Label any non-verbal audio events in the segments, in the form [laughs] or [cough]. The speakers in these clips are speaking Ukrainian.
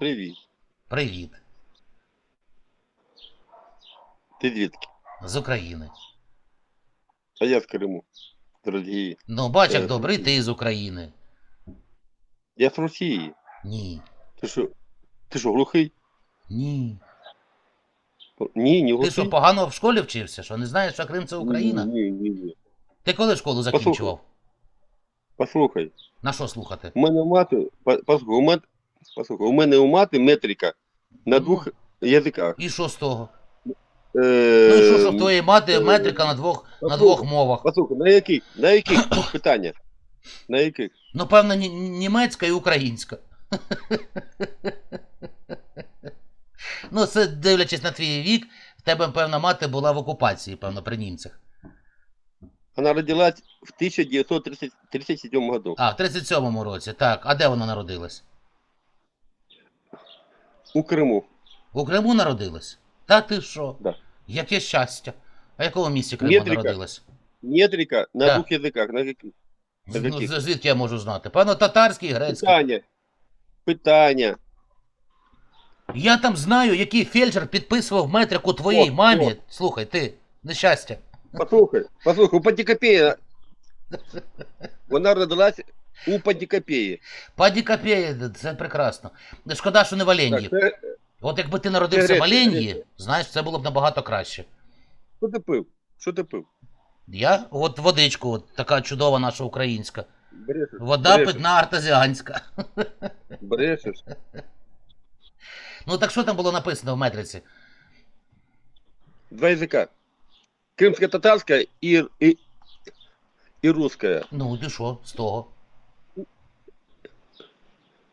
Привіт. Привіт. Ти звідки? З України. А я з Криму. Дорогі. Ну, бач, як Е, ти з України. Я з Росії. Ні. Ти що? Ти що, глухий? Ні. Ні, не Ти глухий. що, погано в школі вчився? Що не знаєш, що Крим це Україна? Ні, ні, ні. Ти коли школу закінчував? Послухай, На що слухати? у мене мати, по- послухай, у мене, послухай, у мене у мати метрика на Ну. двох язиках. І що з того? Е, Ну і що, що в твоєї мати е, метрика на двох, на двох мовах? Послухай, на яких? На яких питання? На яких? Ну, певно, ні- німецька і українська. ну, це дивлячись на твій вік, в тебе, певно, мати була в окупації, певно, при німцях. Вона родилась в 1937 году. А, в 37-му році, так. А де вона народилась? У Криму. У Криму народилась? Та ти що? Да. Яке щастя. А в якому місці Криму Метрика. народилась? Метрика на Да. двох язиках. На яких? Ну, звідки я можу знати? Певно, татарський, грецький. Питання. Питання. Я там знаю, який фельдшер підписував метрику твоїй О, мамі. о. Слухай, ти, нещастя. Послухай, послухай, у Патікопея. [laughs] Вона родилась у Патікопеї. Паді Копєє, це прекрасно. Шкода, що не в Оленії. Так, це, От якби ти народився в Греція, Оленії, знаєш, це було б набагато краще. що ти пив? Що ти пив? Я от водичку, от така чудова наша українська. Брешеш. Вода брешеш, питна артезіанська. Брешеш. Ну так що там було написано в метриці? Два язика. Кримсько-татарська і, і, і русська. Ну, і що з того?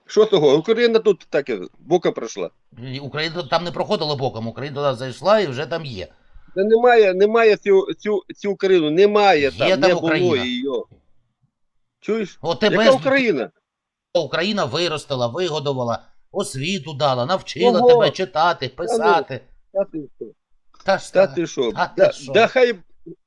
Що того? Україна тут так і боком пройшла. Україна там не проходила боком, Україна туди зайшла і вже там є. Та немає, немає цю, цю, цю Україну, немає Є там, там не було Україна. її. Чуєш? От тебе Яка ж Україна? Україна виростила, вигодувала, освіту дала, навчила Ого! тебе читати, писати. Та ти що? Та Та та, ти що? Та Да, що? да хай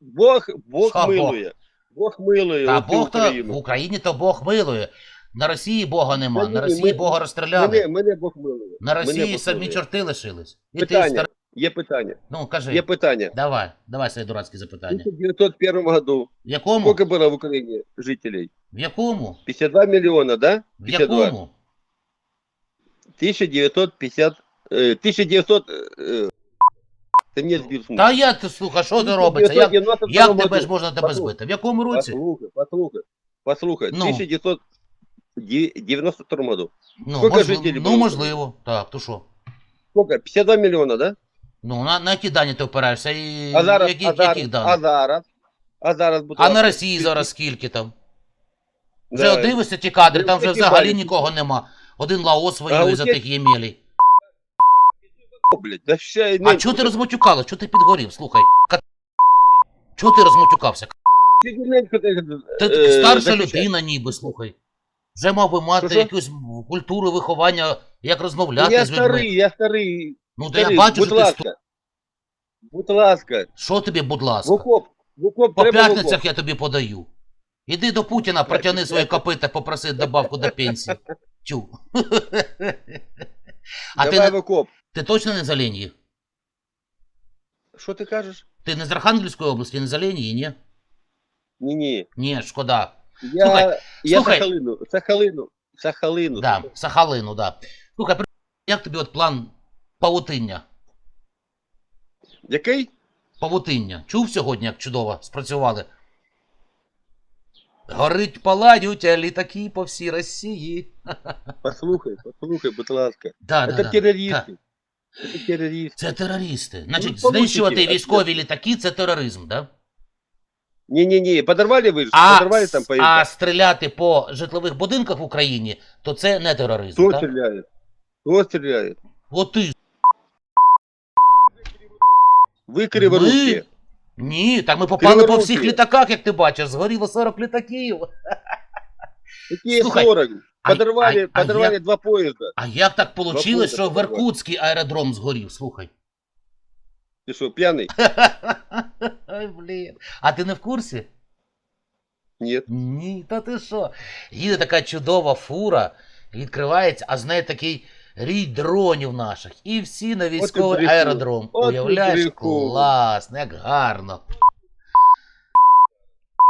Бог, Бог Що милує. Бог милує та Бог то в Україні то Бог милує. На Росії Бога нема, Та ні, на Росії ми- Бога розстріляли. Мене, мене Бог милує. На Мене Росії Бог самі милує. чорти лишились. І ти Питання. стар... Є питання. Ну, кажи. Є питання. Давай, давай своє дурацьке В запитання. 1901 году В якому? сколько было в Украине жителей? В якому? 52 миллиона, да? В 52. якому? 1950... э, 1900... э, Ты мне сбил с Та я ти слухай, що ти робиться? Як, 1992 як тебе году. ж можна тебе Послухай, збити? В якому році? Послухай, послухай, послухай. Ну. 1992 году. Ну, скільки мож... жителів ну можливо. Так, то що? Сколько? 52 миллиона, да? Ну, на, на які дані ти опираєшся? І А зараз, які, а зараз, яких а даних? зараз, а зараз, будь А на Росії зараз скільки там? Вже Да. от дивишся ті кадри, там вже взагалі нікого нема. Один Лаос воює за тих ємелей. О, блядь, да й А чого ти розмотюкала? Чого ти підгорів? Слухай. Ка- Чого ти розмотюкався? Ти, Ти е, старша людина, ніби, слухай. Вже мав би мати Що-що? якусь культуру виховання, як Ну, розмовляти Я з людьми. старий, я старий. Ну, то я старий, бачу, будь що ти ласка. Будь ласка. Що тобі, будь В ласка? окоп, в окоп, По треба в окоп. п'ятницях я тобі подаю. Іди до Путіна, протягни свої копита, попроси добавку до пенсії. Тю. [laughs] А ти, Давай не- в окоп. ти точно не з Оленії? Що ти кажеш? Ти не з Архангельської області, не з Оленії, ні? Ні-ні. Ні, шкода. Я, Слухай, я. Сахалину, Сахалину, Сахалину. Да, Сахалину, да. Слухай, як тобі от план павутиння? Який? Павутиння. Чув сьогодні, як чудово спрацювали? Горить палають а літаки по всій Росії. [laughs] Послухай, послухай, будь ласка. Да, да, Це да. терористи. Це терористи. Це терористи. Значить, Ну, знищувати військові літаки це тероризм, да? Не-не-не, подорвали вы же, А, подорвали там а стріляти по житлових будинках в Україні, то це не тероризм. Кто так? стреляет? Кто стреляет? От ти. Вы криворукие. Ні, так ми попали по Криворукі. всіх літаках, як ти бачиш, згоріло 40 літаків. Какие Слухай, 40? а- Подорвали, а- а подорвали я- два поезда. А як так вийшло, поїзда що в. Іркутський аеродром згорів? Слухай. Ты что, пьяный? [laughs] Ой, блін. А ти не в курсі? Нет. Ні, та ти що? Їде така чудова фура, відкривається, а з нею такий рій дронів наших. І всі на військовий аеродром. От Уявляєш, прикол. класно, як гарно.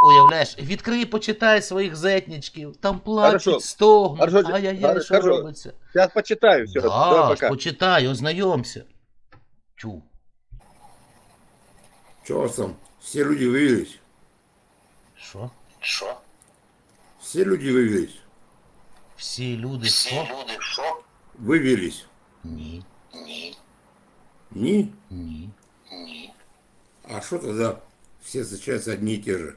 Уявляєш, відкрий, почитай своїх зетнічків, там плачуть, стогнуть, Хорошо, ай-яй-яй, що хорошо. робиться. Сейчас почитаю все. Да, Давай пока. почитай, ознайомся. Чу. Что у вас там? Все люди вывелись? Що? Що? Все люди вывелись? Всі люди Всі що? люди що? Вывелись? Ні, Ні, Не? ні. ні. А что тогда все встречаются одни и те же?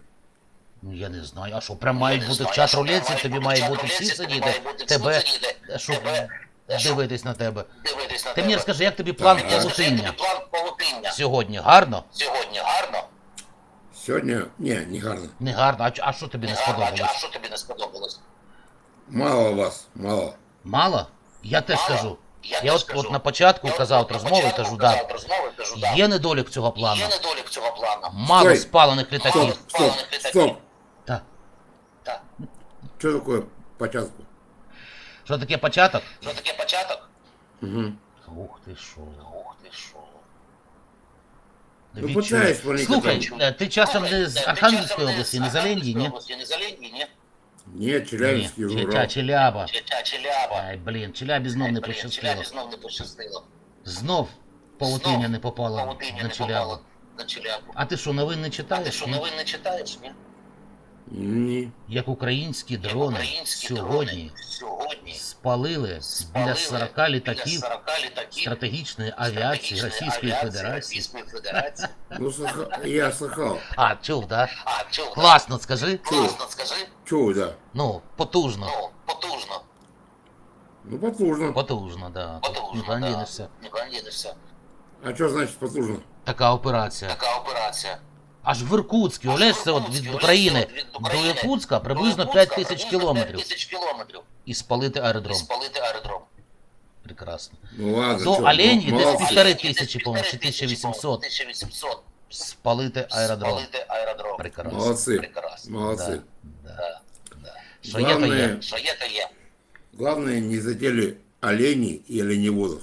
Ну я не знаю, а що, прям мають не бути в знаю, чат що рулетці, прям тобі мають має бути бути в всі чат рулетці, сидіти, тобі має бути тебе, всі сидіти, щоб тебе, щоб дивитись на тебе. Дивитись на Ти мені тебе. розкажи, як тобі план Так. Скажи, павутиння тобі план павутиння. сьогодні? Гарно? Сьогодні гарно? Сегодня? Не, не гарно. Не гарно, а, а що тобі не гарно. А що тобі не сподобалось? Мало вас, мало. Мало? Я теж Мало? кажу. Я Я от, от на початку Я от казав на розмови, кажу, да. Є недолік цього плану. Є недолік цього плану. Мало Стой. спалених літаків. Стоп, стоп, стоп. Так. Так. Что такое початку? Що таке початок? Що таке початок? Угу. Ух ти що. Ух ти що. Ну, Відчуй. питаюсь маленько Слухай, там. е, ти часом не з Архангельської області, не з Оленії, ні? Не за Оленії, ні? Нет, Челябинский Ні. Ча- Челяба. Чи- Челяба. Ай, блін, Челябі знов не Блін, пощастило. Челябі знов не пощастило. Знов павутиння Знов не попала на не Челябу. попала на Челябу. А ти що, новин не А ти читаєш? що, ні? новин не читаєш, ні? Не. Як українські Як дрони українські сьогодні дрони сьогодні спалили біля спалили 40 літаків біля 40 літаків стратегічної авіації Російської Федерації. Федерації. [laughs] Ну, я слыхал. А, чув, да? А, чув, да? Класно, скажи. Класно, скажи. Чего, да? Ну, потужно. Ну, потужно. Ну, потужно. Потужно, да. Тут Потужно, не да. Не дінешся. А что значит потужно? Така операція. Така операція. Аж в Іркутській, Аж уявляєш, в це от Іркутській, від уявляєш, України це от від до України Іркутська До приблизно Іркутська 5 тисяч приблизно кілометрів. 5 тисяч кілометрів. І спалити І аеродром. спалити аеродром. Прекрасно. Ну ладно. До чё, Оленьи ну, десь молодцы. півтори Десь тисячі, півтори по-моєму, чи тисячі, 1800. 1800. Спалити аеродром. Спалити аеродром. Прекрасно. Молодцы. Прекрасно. Молодцы. Да. Да, да. Що є, то є. Главное, Що є, то є. главное, не задели оленей и оленеводов.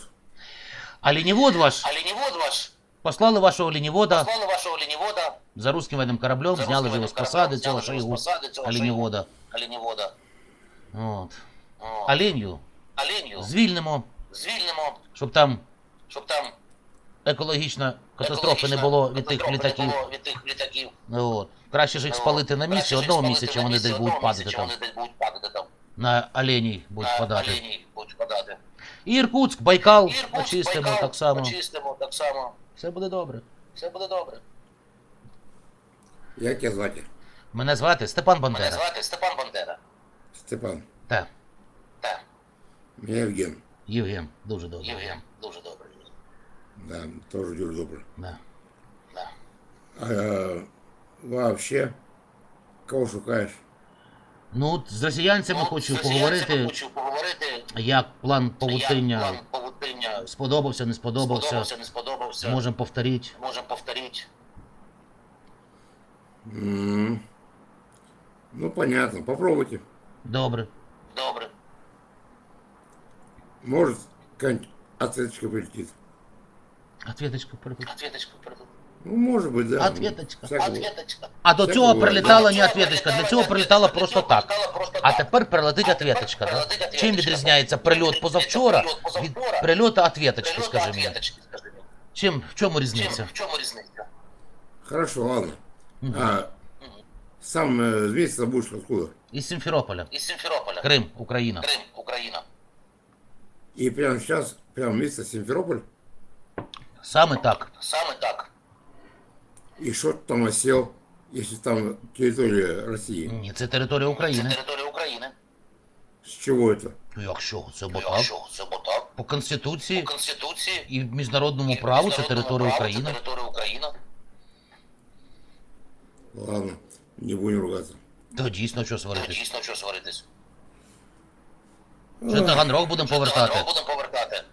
А лінівод ваш, А лінівод ваш, послали вашого лінівода послали вашого лінівода, за русським воєнним кораблем, за зняли русским його з кораблем, посади, цього а лінівода. лінівода. От. А лінію звільнимо, звільнимо, щоб там щоб там екологічна катастрофи не було від тих літаків. Від тих літаків. От. Краще ж їх спалити на місці одного спалити місяця, вони десь будуть падати там. На оленій будуть падати. І Іркутськ, Байкал, очистимо так само. Очистимо так само. Все буде добре. Все буде добре. Як тебя звати? Мене звати Степан Бандера. Мене звати Степан Бандера. Степан. Так, Так, Евген. Євген, дуже добре. Євген, дуже добре. Да, тоже дуже добрый. Да. Да. А э, вообще, кого шукаєш? Ну, от з росіянцями Ну, хочу з поговорити, Хочу поговорити. як план павутиння Як план павутиння сподобався, не сподобався. сподобався, не сподобався. Можемо повторити. Можемо повторити. М, Ну, понятно. Попробуйте. Добре. Добре. Может, какая-нибудь ответочка прилетит. Ответочка прилетіла. Ответочку придумав. Ну, может быть, да. Ответочка. Всякого. Ответочка. А до Це цього було. прилітала не ответочка, для цього не прилітала просто так. А тепер прилетить ответочка, да? Чим відрізняється прильот позавчора від прильоту ответочки, скажи мені? ответочки, скажи мені. Чим, в чому Чим, різниця? в чому різниця? Хорошо, ладно. Мгм. А Мгм. сам э, змеиться будешь откуда? Із Сімферополя. Із Сімферополя. Крим, Україна. Крим, Україна. И прямо сейчас, прямо место Симферополь, Саме так. Саме так. и что ты там осел, если там территория России? Ні, це територія Це України. територія України. С чего это? Ну, Якщо це бо Ну, так. Якщо це бо так. По Конституції По Конституції і в міжнародному і праву це територія праву України. Це територія України. Ладно, не будем ругаться. То дійсно що сваритись. дійсно що сваритись. Вже Таганрог будемо повертати. Таганрог будемо повертати.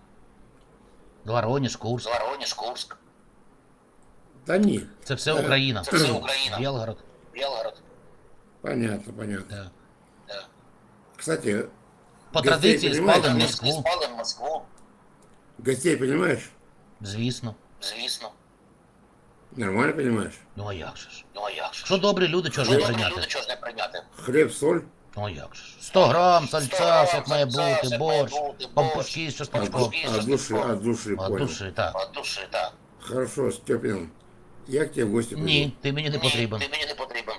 Воронеж, Курск. Воронеж, Курск. Да не, Це все Україна. Це все Україна. Білгород. Белгород. понятно, понятно. Да. Кстати, по Гостей традиції приймаєте? спали в Москву. Москву. Спали в Москву, Гостей понимаешь? Звісно. звісно. Нормально понимаешь? Ну а як же ж? Ну а як же? Що добрі люди, чого ж Що не добрі прийняти? люди, чого ж не прийняти? Хлеб, соль? Ну а як же ж? 100 грам Сто сальця, грам як має сальця, бути, як має борщ, бути, пампушки з От, чесночком. Пампушки. от души, от души, От понял. душі, так. От душі, так. Хорошо, Степин, я к тебе в гости приду. Ні, ти мені не Ні, потрібен. ти мені не потрібен.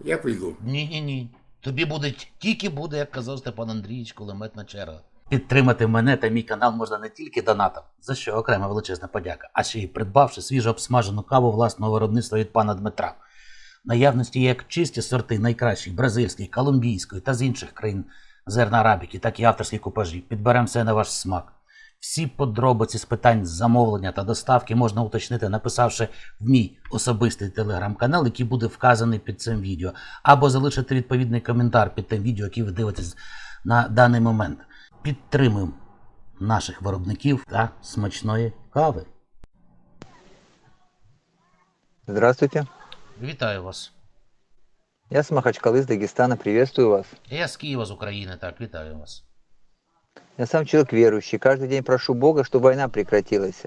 Я приду. Ні, ні, ні. Тобі буде тільки буде, як казав Степан Андрійович, кулеметна черга. Підтримати мене та мій канал можна не тільки донатом, за що окрема величезна подяка, а ще й придбавши свіжо обсмажену каву власного виробництва від пана Дмитра. Наявності як чисті сорти найкращих бразильської, колумбійської та з інших країн зерна арабіки, так і авторські купажі. Підберемо все на ваш смак. Всі подробиці з питань замовлення та доставки можна уточнити, написавши в мій особистий телеграм-канал, який буде вказаний під цим відео, або залишити відповідний коментар під тим відео, яке ви дивитесь на даний момент. Підтримуємо наших виробників та смачної кави. Здравствуйте. Вітаю вас. Я с Махачкалы, из Дагестана. Приветствую вас. Я з Києва з України, так, вітаю вас. Я сам человек верующий. Каждый день прошу Бога, чтобы война прекратилась.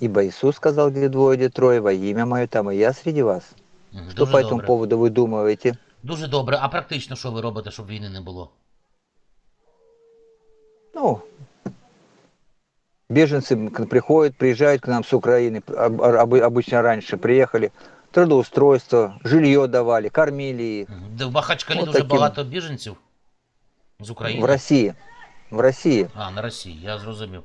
Ибо Иисус сказал, где двое, где трое, во имя мое там, и я среди вас. Мгм, Что Дуже по этому добре. поводу вы думаете? Дуже добре. А практично що ви робите, щоб війни не було? Ну, беженцы к- приходят, приезжают к нам с Украины, об- об- обычно раньше приехали, трудоустройство, жилье давали, кормили их. Мгм. Де в Махачкалі От дуже таким. багато біженців з України. В России. В России. А, на Росії, я зрозумів.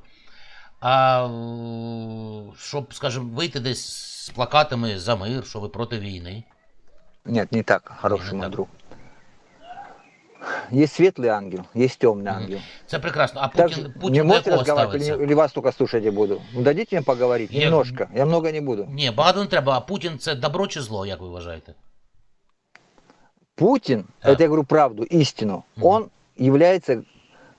А е, щоб, скажімо, вийти десь з плакатами за мир, що ви проти війни. Нет, не так, хороший Не мой так. друг. Есть светлый ангел, есть темный Мгм. ангел. Це прекрасно. А Так, Путін, не Путін до можете якого разговаривать или, ставиться? не- или вас только слушать я буду? Ну, Дадите мне поговорить? Я- Немножко. Я много не буду. Ні, багато не треба. А Путін це добро чи зло, як ви вважаєте? Путин, Так. это я говорю правду, истину, Мгм. он является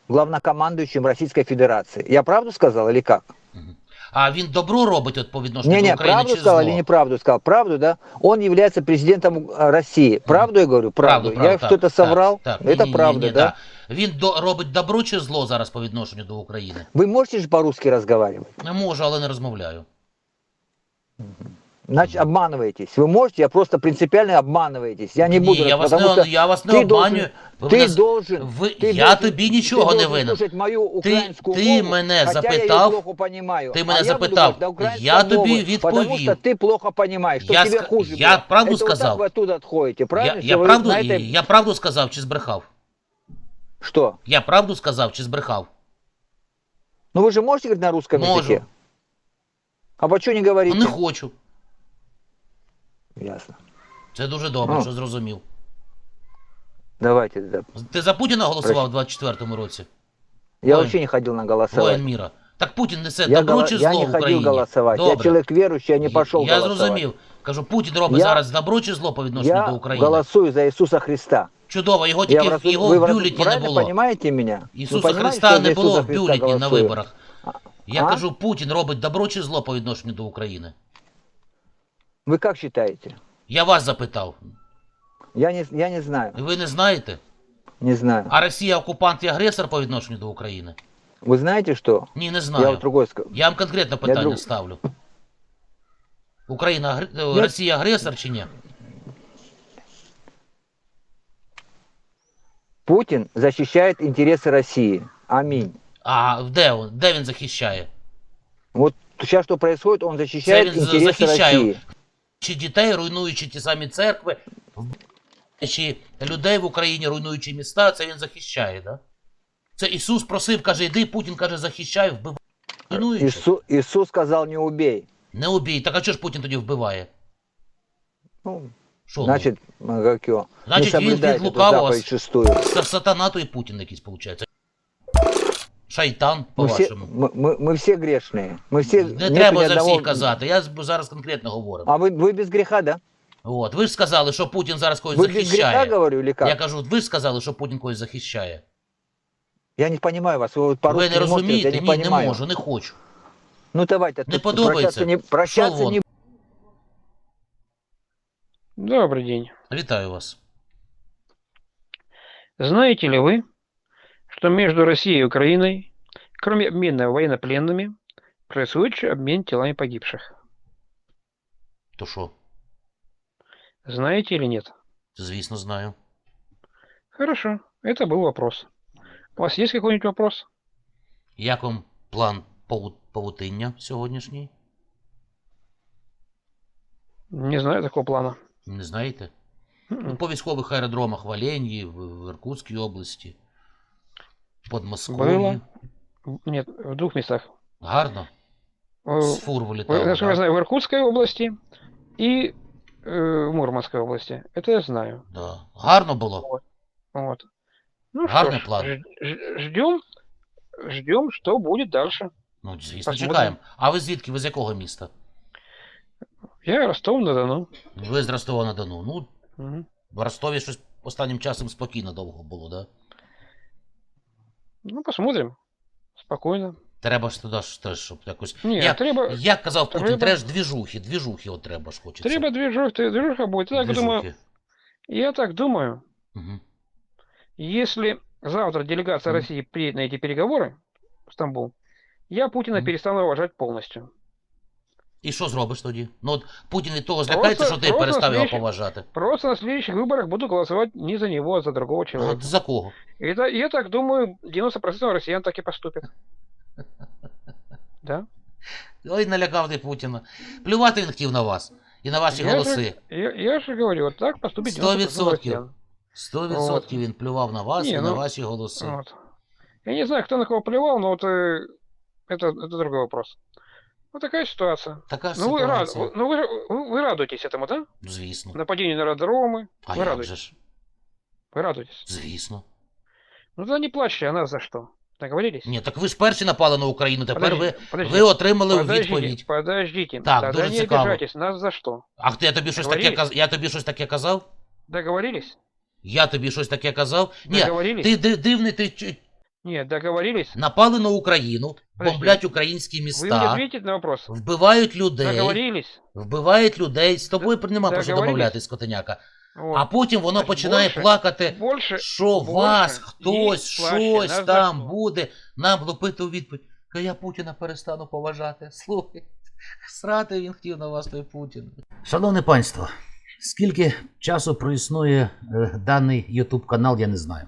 главнокомандующим Российской Федерации. Я правду сказал или как? Мгм. А він добро робить от по відношенню Не, до не, України правду чи сказал зло? или неправду сказал? Правду, да? Он является президентом э, России. Правду я говорю? Правду. я так, что-то так, соврал? Так, это Ні-ні-ні, правда, да? так. Він до, робить добро чи зло зараз по відношенню до України? Вы можете же по-русски разговаривать? Не можу, але не розмовляю. Значит, обманываетесь. Вы можете, я просто принципиально обманываетесь. Я не буду, Ні, я вас потому не, что я вас не ты обманюю. Ви Ты мене- должен. ви- ты я должен- тобі ты нічого не должен винен. слушать мою украинскую ти мову, мене хотя я запитав, ее плохо понимаю. ти а мене я буду запитав, говорить на украинском я тобі мове, Потому відповів. что ты плохо понимаешь, что Я тебе ска- хуже я было. правду Это вот сказал. так вы оттуда отходите, Я, правильно? я, Что вы правду, на это- я правду сказав чи збрехав? Что? Я правду сказав чи збрехав? Ну вы же можете говорить на русском Можу. языке? А почему не говорите? Ну, не хочу. Ясно. Це дуже добре, Ну. що зрозумів. Давайте. да. Ти за Путіна голосував у 24-му році? Я вообще не ходил на голосование. Воїн міра. Так Путін несе Я, добро голо- чи я зло не в ходил Україні? голосовать. Я Добре. человек верующий, я не пошел Я голосовать. зрозумів. Кажу, Путін робить Я- зараз добро чи зло по відношенню Я до України? голосую за Иисуса Христа. Чудово, його Я тільки в його вы в в не правильно було. понимаете меня? Вы Ісуса понимаете, Христа что не за було Иисуса в Христа бюлетні на голосую? виборах. Я А? кажу, Путін робить добро чи зло по відношенню до України. Вы как считаете? Я вас запитав. Я не, я не знаю. Ви не знаєте? Не знаю. А Росія окупант і агресор по відношенню до України? Вы знаете что? Ні, не Я знаю. вот другой скажу. Я вам конкретно питання друг- ставлю. Україна агр- е, Я- Росія агресор чи ні? Путин защищает интересы России. Аминь. А де, він- де він захищає? Вот сейчас что происходит, он защищает Це він за- интересы захищає России. Чи дітей, руйнуючи ті самі церкви, чи людей в Україні, руйнуючи міста, це він захищає, да? Це Ісус просив, каже, йди, Путін каже, захищай, вбивай. Руйнуючи. Иисус, Иисус сказал, не убей. Не убій. Так а чого ж Путін тоді вбиває? Ну, Що? ну? значит, э, как его, Значит, не він від лукавого Сатана то і Путін якийсь, виходить. Шайтан, Мы все, по-вашому. мы, мы, мы все грешные. Мы все, Не нету треба ни за одного- всіх казати. Я з- зараз конкретно говорю. А вы, вы без греха, да? От, ви ж сказали, що Путін зараз когось Вы без греха, захищає. говорю, или как? Я Я, кажу, ви ж сказали, що Путін когось захищає. не понимаю вас. Вы вот Ви по-русски не не можете, розумієте? я не Ні, не понимаю. можу, не хочу. Ну давайте. Не тут подобається. Прощаться не, прощаться Шо вон? не Добрый день. Вітаю вас. Знаете ли вы, что между Россией и Украиной, кроме обмена военнопленными, происходит еще обмен телами погибших. То що? Знаете или нет? Звісно, знаю. Хорошо, это был вопрос. У вас есть какой-нибудь вопрос? Як вам план паву- павутиння сьогоднішній? Не знаю такого плана. Не знаєте? Ну, М-м. по військових аеродромах в Оленії, в, в Іркутській області, в Было. Подмосков'ї. В- Нет, в двух местах. Гарно. Э, З фур в- вилітали. Насколько я Да? знаю, в Иркутской области и э, в Мурманской области. Это я знаю. Да. Гарно було. Вот. Ну Гарный что ж, план. ж- ж- ждем, ждем, что будет дальше. Ну, звісно, Посмотрим. чекаємо. А ви звідки? Ви з якого міста? Я Ростов-на-Дону. Ви з Ростова на Дону. Ну, Мгм. в Ростові щось останнім часом спокійно довго було, да? Ну, посмотрим. Спокойно. Треба ж туди ж теж, щоб якось. Ні, як, треба- як казав Путін, треба- треба ж двіжухи, двіжухи от треба ж хочеться. Треба движуха, движуха будет. Я так думаю, Двіжухи. я так думаю, Угу. если завтра делегация Мгм. России приедет на эти переговоры в Стамбул, я Путина Мгм. перестану уважать полностью. І що зробиш тоді? Ну от Путін від того злякається, Просто- що ти просто перестав його слідчі- поважати. Просто на следующих выборах буду голосовать не за него, а за другого человека. От за кого? И это, я так думаю, 90% россиян так и поступят. [laughs] Да? Ой, налякав ти Путіна. Плювати він хотів на вас і на ваші Я голоси. же, я, я же говорю, вот так поступит Сто 90% відсотків. россиян. Сто відсотків він плював на вас Ні, і на ну, ваші голоси. Вот. Я не знаю, кто на кого плевал, но вот э, это, это другой вопрос. Вот такая ситуация. Така Ну вы, рад, ситуація. ну вы, вы, вы радуетесь этому, да? Звісно. Нападению на аэродромы. А вы як радуетесь. же ж? Вы радуетесь. Звісно. Ну тогда не плачьте, а нас за что? Договорились? Ні, так ви ж перші напали на Україну, тепер ви, подождите, ви отримали у подождите, відповідь. подождите. Так, Тогда дуже не цікаво. обижайтесь, нас за что? А хто я тобі щось таке Договорились? казав? Я тобі щось таке казав? Договорились? Я тобі щось таке казав? Ні, Договорились? ти ди- дивний, ти чу- Нет, договорились? напали на Україну, Подожди. бомблять українські міста, ответите на вопрос? вбивають людей, Договорились? вбивають людей. З тобою нема про що домовлятись, котеняка. Вот. А потім воно Значить, починає більше- плакати, Больше, що більше вас хтось щось нас там що? буде нам лупити у відповідь. Ка я Путіна перестану поважати. Слухай, срати він хотів на вас той Путін. Шановне панство, скільки часу проіснує е, даний YouTube канал, я не знаю.